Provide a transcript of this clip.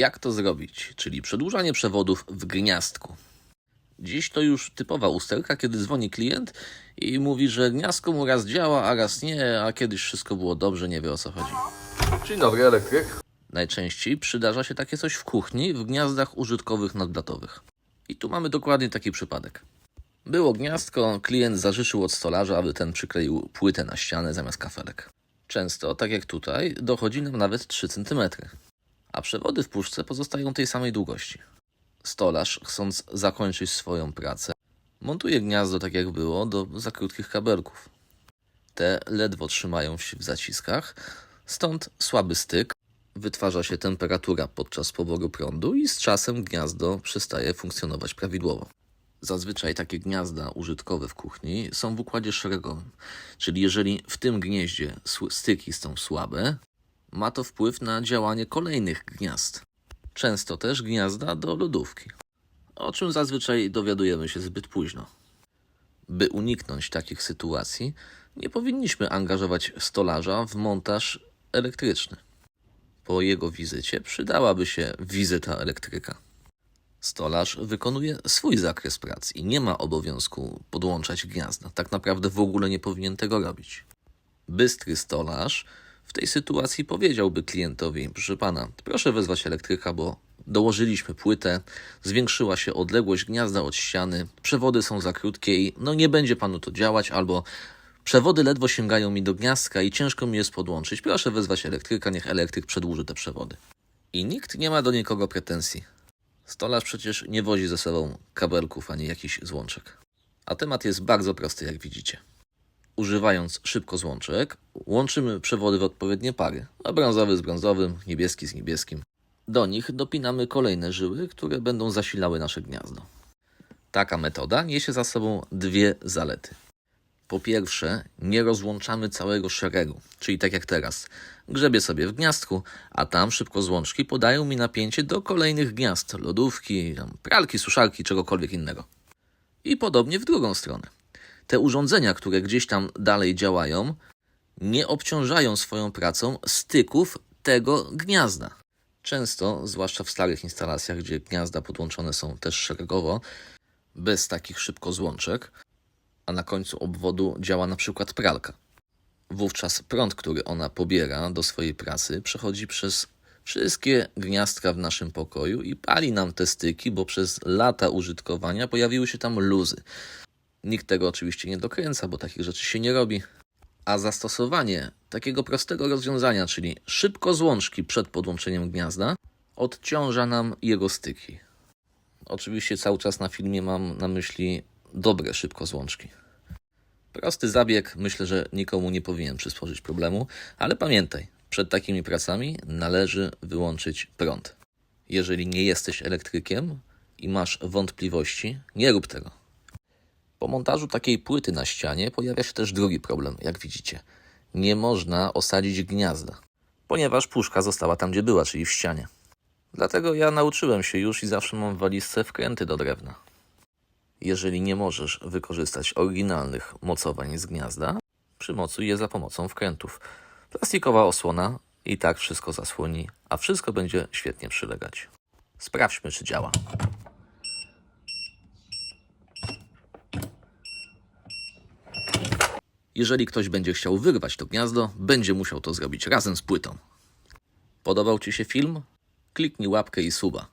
Jak to zrobić? Czyli przedłużanie przewodów w gniazdku. Dziś to już typowa usterka, kiedy dzwoni klient i mówi, że gniazdko mu raz działa, a raz nie, a kiedyś wszystko było dobrze, nie wie o co chodzi. Dzień dobry, elektryk. Najczęściej przydarza się takie coś w kuchni w gniazdach użytkowych nadblotowych. I tu mamy dokładnie taki przypadek. Było gniazdko, klient zażyczył od stolarza, aby ten przykleił płytę na ścianę zamiast kafelek. Często, tak jak tutaj, dochodzi nam nawet 3 cm. A przewody w puszce pozostają tej samej długości. Stolarz, chcąc zakończyć swoją pracę, montuje gniazdo tak jak było do za krótkich kabelków. Te ledwo trzymają się w zaciskach, stąd słaby styk, wytwarza się temperatura podczas poboru prądu i z czasem gniazdo przestaje funkcjonować prawidłowo. Zazwyczaj takie gniazda użytkowe w kuchni są w układzie szeregowym, czyli jeżeli w tym gnieździe styki są słabe, ma to wpływ na działanie kolejnych gniazd. Często też gniazda do lodówki, o czym zazwyczaj dowiadujemy się zbyt późno. By uniknąć takich sytuacji, nie powinniśmy angażować stolarza w montaż elektryczny. Po jego wizycie przydałaby się wizyta elektryka. Stolarz wykonuje swój zakres prac i nie ma obowiązku podłączać gniazda. Tak naprawdę w ogóle nie powinien tego robić. Bystry stolarz w tej sytuacji powiedziałby klientowi: Proszę pana, proszę wezwać elektryka, bo dołożyliśmy płytę, zwiększyła się odległość gniazda od ściany, przewody są za krótkie i no nie będzie panu to działać, albo przewody ledwo sięgają mi do gniazdka i ciężko mi jest podłączyć. Proszę wezwać elektryka, niech elektryk przedłuży te przewody. I nikt nie ma do nikogo pretensji. Stolarz przecież nie wozi ze sobą kabelków ani jakichś złączek. A temat jest bardzo prosty, jak widzicie. Używając szybko złączek, łączymy przewody w odpowiednie pary, a brązowy z brązowym, niebieski z niebieskim. Do nich dopinamy kolejne żyły, które będą zasilały nasze gniazdo. Taka metoda niesie za sobą dwie zalety. Po pierwsze, nie rozłączamy całego szeregu, czyli tak jak teraz. Grzebię sobie w gniazdku, a tam szybko złączki podają mi napięcie do kolejnych gniazd, lodówki, pralki, suszarki, czegokolwiek innego. I podobnie w drugą stronę. Te urządzenia, które gdzieś tam dalej działają, nie obciążają swoją pracą styków tego gniazda. Często, zwłaszcza w starych instalacjach, gdzie gniazda podłączone są też szeregowo, bez takich szybko złączek, a na końcu obwodu działa na przykład pralka. Wówczas prąd, który ona pobiera do swojej pracy, przechodzi przez wszystkie gniazdka w naszym pokoju i pali nam te styki, bo przez lata użytkowania pojawiły się tam luzy. Nikt tego oczywiście nie dokręca, bo takich rzeczy się nie robi. A zastosowanie takiego prostego rozwiązania, czyli szybko złączki przed podłączeniem gniazda, odciąża nam jego styki. Oczywiście cały czas na filmie mam na myśli dobre szybko złączki. Prosty zabieg, myślę, że nikomu nie powinien przysporzyć problemu, ale pamiętaj, przed takimi pracami należy wyłączyć prąd. Jeżeli nie jesteś elektrykiem i masz wątpliwości, nie rób tego. Po montażu takiej płyty na ścianie pojawia się też drugi problem, jak widzicie. Nie można osadzić gniazda, ponieważ puszka została tam, gdzie była, czyli w ścianie. Dlatego ja nauczyłem się już i zawsze mam w walizce wkręty do drewna. Jeżeli nie możesz wykorzystać oryginalnych mocowań z gniazda, przymocuj je za pomocą wkrętów. Plastikowa osłona i tak wszystko zasłoni, a wszystko będzie świetnie przylegać. Sprawdźmy, czy działa. Jeżeli ktoś będzie chciał wyrwać to gniazdo, będzie musiał to zrobić razem z płytą. Podobał Ci się film? Kliknij łapkę i suba.